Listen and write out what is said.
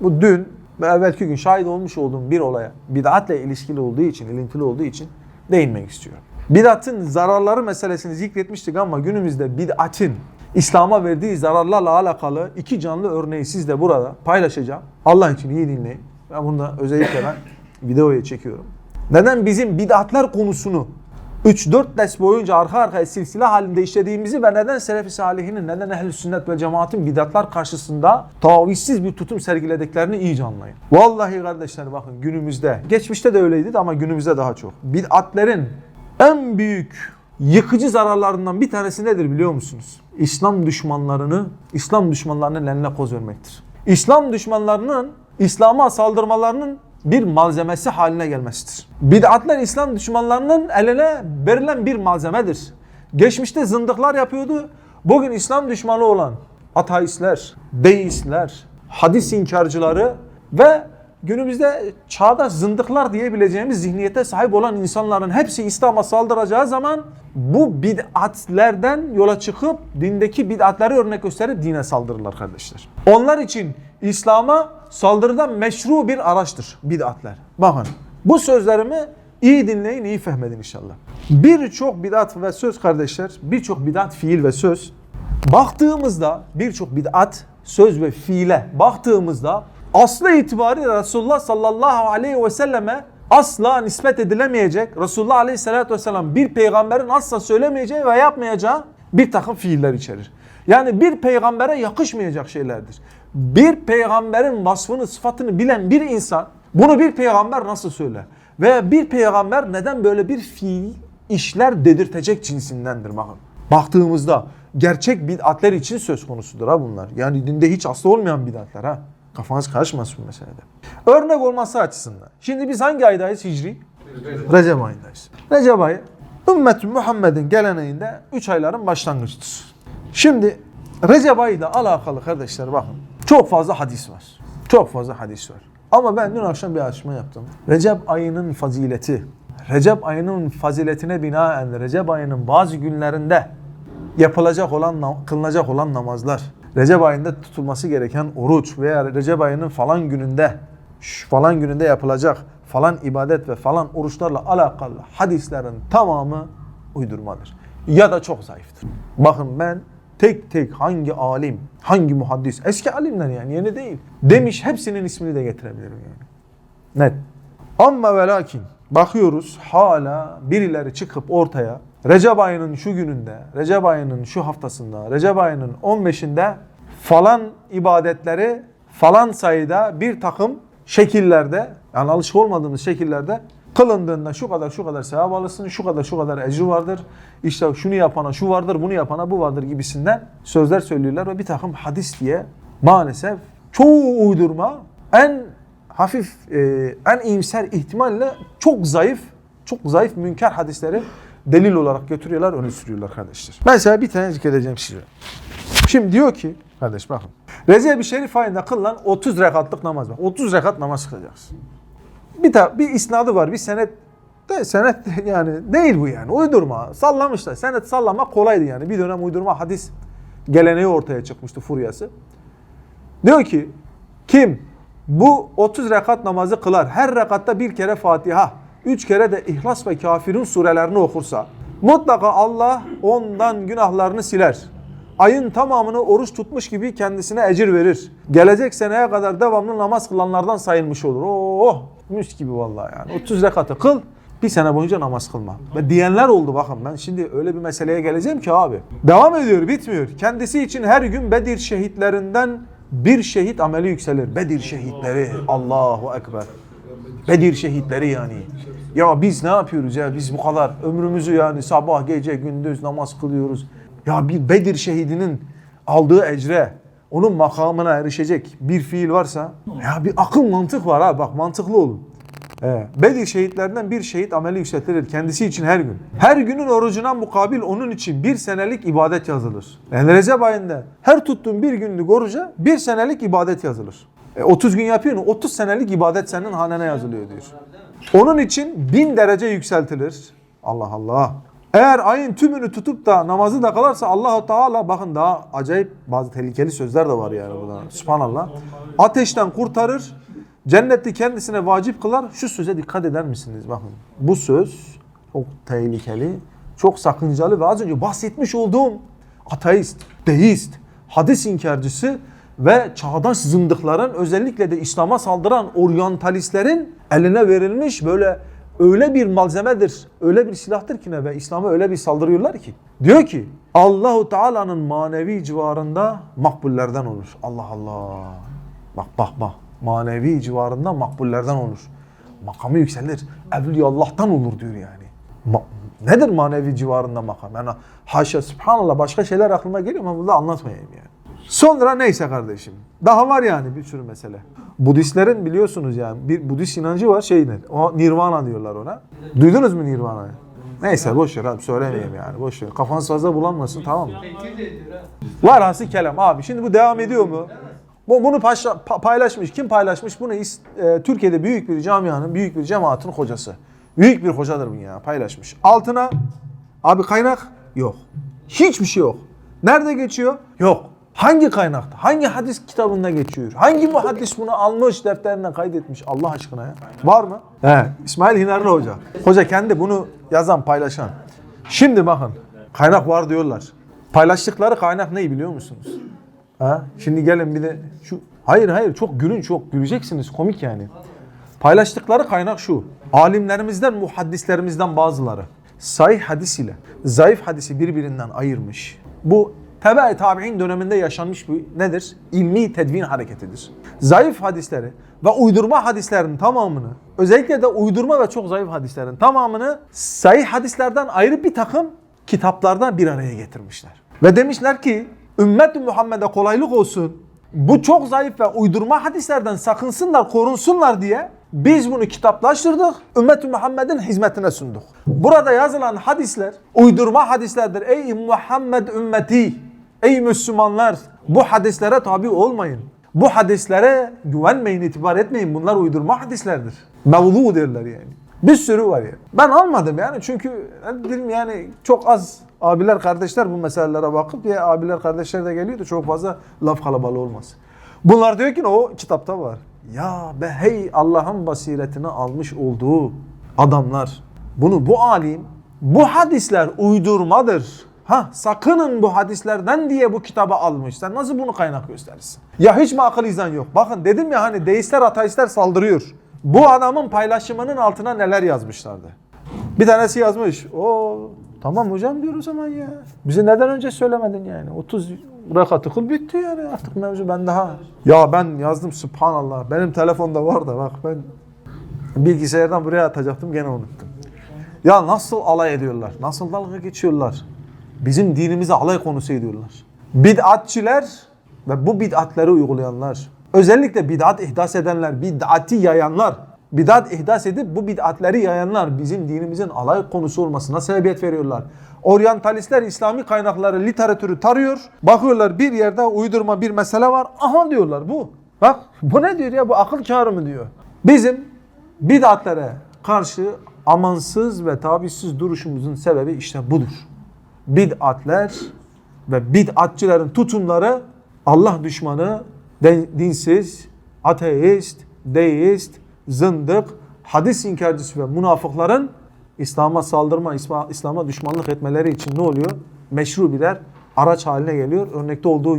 bu dün ve evvelki gün şahit olmuş olduğum bir olaya bid'atle ilişkili olduğu için, ilintili olduğu için değinmek istiyorum. Bid'atın zararları meselesini zikretmiştik ama günümüzde bid'atin İslam'a verdiği zararlarla alakalı iki canlı örneği sizle burada paylaşacağım. Allah için iyi dinleyin. Ben bunu da özellikle ben videoya çekiyorum. Neden bizim bid'atlar konusunu 3-4 ders boyunca arka arkaya silsile halinde işlediğimizi ve neden Selefi Salihinin, neden Ehl-i Sünnet ve Cemaat'in bidatlar karşısında tavizsiz bir tutum sergilediklerini iyice anlayın. Vallahi kardeşler bakın günümüzde, geçmişte de öyleydi ama günümüzde daha çok. Bid'atlerin en büyük yıkıcı zararlarından bir tanesi nedir biliyor musunuz? İslam düşmanlarını, İslam düşmanlarının eline koz vermektir. İslam düşmanlarının İslam'a saldırmalarının bir malzemesi haline gelmesidir. Bid'atler İslam düşmanlarının eline verilen bir malzemedir. Geçmişte zındıklar yapıyordu. Bugün İslam düşmanı olan ateistler, deistler, hadis inkarcıları ve günümüzde çağdaş zındıklar diyebileceğimiz zihniyete sahip olan insanların hepsi İslam'a saldıracağı zaman bu bid'atlerden yola çıkıp dindeki bid'atları örnek gösterip dine saldırırlar kardeşler. Onlar için İslam'a saldırıdan meşru bir araçtır bid'atler. Bakın bu sözlerimi iyi dinleyin, iyi fehmedin inşallah. Birçok bid'at ve söz kardeşler, birçok bid'at fiil ve söz baktığımızda birçok bid'at söz ve fiile baktığımızda aslı itibariyle Resulullah sallallahu aleyhi ve selleme asla nispet edilemeyecek, Resulullah aleyhissalatü vesselam bir peygamberin asla söylemeyeceği ve yapmayacağı bir takım fiiller içerir. Yani bir peygambere yakışmayacak şeylerdir. Bir peygamberin vasfını, sıfatını bilen bir insan bunu bir peygamber nasıl söyler? Ve bir peygamber neden böyle bir fiil işler dedirtecek cinsindendir bakın. Baktığımızda gerçek bid'atler için söz konusudur ha bunlar. Yani dinde hiç aslı olmayan bid'atler ha. Kafanız karışmasın bu meselede. Örnek olması açısından. Şimdi biz hangi aydayız Hicri? Recep ayındayız. Recep ayı ümmet Muhammed'in geleneğinde 3 ayların başlangıcıdır. Şimdi Recep ayı ile alakalı kardeşler bakın çok fazla hadis var. Çok fazla hadis var. Ama ben dün akşam bir açma yaptım. Recep ayının fazileti, Recep ayının faziletine binaen Recep ayının bazı günlerinde yapılacak olan, kılınacak olan namazlar, Recep ayında tutulması gereken oruç veya Recep ayının falan gününde, falan gününde yapılacak falan ibadet ve falan oruçlarla alakalı hadislerin tamamı uydurmadır. Ya da çok zayıftır. Bakın ben tek tek hangi alim, hangi muhaddis, eski alimler yani yeni değil. Demiş hepsinin ismini de getirebilirim yani. Net. Ama ve lakin bakıyoruz hala birileri çıkıp ortaya Recep ayının şu gününde, Recep ayının şu haftasında, Recep ayının 15'inde falan ibadetleri falan sayıda bir takım şekillerde yani alışık olmadığımız şekillerde kılındığında şu kadar şu kadar sevap alırsın, şu kadar şu kadar ecri vardır. İşte şunu yapana şu vardır, bunu yapana bu vardır gibisinden sözler söylüyorlar ve bir takım hadis diye maalesef çoğu uydurma en hafif, e, en iyimser ihtimalle çok zayıf, çok zayıf münker hadisleri delil olarak götürüyorlar, öne sürüyorlar kardeşler. Mesela bir tane zikredeceğim size. Şimdi diyor ki, kardeş bakın. Recep-i Şerif ayında kılınan 30 rekatlık namaz var. 30 rekat namaz kılacaksın. Bir, ta, bir isnadı var, bir senet de senet yani değil bu yani. Uydurma. Sallamışlar. Senet sallamak kolaydı yani. Bir dönem uydurma hadis geleneği ortaya çıkmıştı furyası. Diyor ki kim bu 30 rekat namazı kılar, her rekatta bir kere Fatiha, üç kere de İhlas ve Kafirun surelerini okursa mutlaka Allah ondan günahlarını siler. Ayın tamamını oruç tutmuş gibi kendisine ecir verir. Gelecek seneye kadar devamlı namaz kılanlardan sayılmış olur. Oh mis gibi vallahi yani. 30 rekatı kıl, bir sene boyunca namaz kılma. Ve diyenler oldu bakın ben şimdi öyle bir meseleye geleceğim ki abi. Devam ediyor bitmiyor. Kendisi için her gün Bedir şehitlerinden bir şehit ameli yükselir. Bedir şehitleri. Allahu Ekber. Bedir şehitleri yani. Ya biz ne yapıyoruz ya? Biz bu kadar ömrümüzü yani sabah, gece, gündüz namaz kılıyoruz. Ya bir Bedir şehidinin aldığı ecre, onun makamına erişecek bir fiil varsa ya bir akıl mantık var ha bak mantıklı olun. Evet. Bedir şehitlerinden bir şehit ameli yükseltilir kendisi için her gün. Her günün orucuna mukabil onun için bir senelik ibadet yazılır. Yani Recep ayında her tuttuğun bir günlük oruca bir senelik ibadet yazılır. E, 30 gün yapıyorsun 30 senelik ibadet senin hanene yazılıyor diyor. Onun için bin derece yükseltilir. Allah Allah. Eğer ayın tümünü tutup da namazı da kalarsa Allahu Teala bakın daha acayip bazı tehlikeli sözler de var yani burada. Subhanallah. Ateşten kurtarır, cenneti kendisine vacip kılar. Şu söze dikkat eder misiniz? Bakın bu söz çok tehlikeli, çok sakıncalı ve az önce bahsetmiş olduğum ateist, deist, hadis inkarcısı ve çağdaş zındıkların özellikle de İslam'a saldıran oryantalistlerin eline verilmiş böyle öyle bir malzemedir, öyle bir silahtır ki ne ve İslam'a öyle bir saldırıyorlar ki. Diyor ki Allahu Teala'nın manevi civarında makbullerden olur. Allah Allah. Bak bak bak. Manevi civarında makbullerden olur. Makamı yükselir. Evliya Allah'tan olur diyor yani. Ma- Nedir manevi civarında makam? Yani haşa subhanallah başka şeyler aklıma geliyor ama burada anlatmayayım yani. Sonra neyse kardeşim. Daha var yani bir sürü mesele. Budistlerin biliyorsunuz yani bir Budist inancı var şey ne? O Nirvana diyorlar ona. Duydunuz mu Nirvana'yı? Neyse boş ver abi söylemeyeyim yani boş ver. Kafanız fazla bulanmasın tamam mı? Varası kelam abi. Şimdi bu devam ediyor mu? Bu bunu paylaşmış. Kim paylaşmış? Bunu e, Türkiye'de büyük bir camianın, büyük bir cemaatin hocası. Büyük bir hocadır bu ya paylaşmış. Altına abi kaynak yok. Hiçbir şey yok. Nerede geçiyor? Yok. Hangi kaynakta? Hangi hadis kitabında geçiyor? Hangi muhaddis bunu almış, defterine kaydetmiş Allah aşkına ya? Var mı? He, İsmail Hinarlı Hoca. Hoca kendi bunu yazan, paylaşan. Şimdi bakın, kaynak var diyorlar. Paylaştıkları kaynak ne biliyor musunuz? Ha? Şimdi gelin bir de şu... Hayır hayır çok gülün çok güleceksiniz komik yani. Paylaştıkları kaynak şu. Alimlerimizden, muhaddislerimizden bazıları sahih hadis ile zayıf hadisi birbirinden ayırmış. Bu tebe tabi'in döneminde yaşanmış bir nedir? İlmi tedvin hareketidir. Zayıf hadisleri ve uydurma hadislerin tamamını, özellikle de uydurma ve çok zayıf hadislerin tamamını sahih hadislerden ayrı bir takım kitaplardan bir araya getirmişler. Ve demişler ki ümmet Muhammed'e kolaylık olsun. Bu çok zayıf ve uydurma hadislerden sakınsınlar, korunsunlar diye biz bunu kitaplaştırdık. Ümmet-i Muhammed'in hizmetine sunduk. Burada yazılan hadisler uydurma hadislerdir. Ey Muhammed ümmeti, ey Müslümanlar bu hadislere tabi olmayın. Bu hadislere güvenmeyin, itibar etmeyin. Bunlar uydurma hadislerdir. Mevzu derler yani. Bir sürü var yani. Ben almadım yani çünkü bileyim yani çok az abiler kardeşler bu meselelere bakıp ya abiler kardeşler de geliyor çok fazla laf kalabalığı olmaz. Bunlar diyor ki o kitapta var. Ya be hey Allah'ın basiretini almış olduğu adamlar. Bunu bu alim bu hadisler uydurmadır. Ha sakının bu hadislerden diye bu kitabı almış. Sen nasıl bunu kaynak gösterirsin? Ya hiç mi akıl izan yok? Bakın dedim ya hani deistler ateistler saldırıyor. Bu adamın paylaşımının altına neler yazmışlardı. Bir tanesi yazmış. O tamam hocam diyor o zaman ya. Bize neden önce söylemedin yani? 30 rekatı kıl bitti yani artık mevzu ben daha. Ya ben yazdım subhanallah. Benim telefonda var da bak ben bilgisayardan buraya atacaktım gene unuttum. Ya nasıl alay ediyorlar? Nasıl dalga geçiyorlar? Bizim dinimize alay konusu ediyorlar. Bid'atçiler ve bu bid'atları uygulayanlar. Özellikle bid'at ihdas edenler, bid'ati yayanlar. Bid'at ihdas edip bu bid'atleri yayanlar bizim dinimizin alay konusu olmasına sebebiyet veriyorlar. Oryantalistler İslami kaynakları, literatürü tarıyor. Bakıyorlar bir yerde uydurma bir mesele var. Aha diyorlar bu. Bak bu ne diyor ya bu akıl kârı mı diyor. Bizim bid'atlere karşı amansız ve tavizsiz duruşumuzun sebebi işte budur. Bid'atler ve bid'atçilerin tutumları Allah düşmanı, dinsiz, ateist, deist, zındık, hadis inkarcısı ve münafıkların İslam'a saldırma, İslam'a düşmanlık etmeleri için ne oluyor? Meşru birer araç haline geliyor. Örnekte olduğu gibi.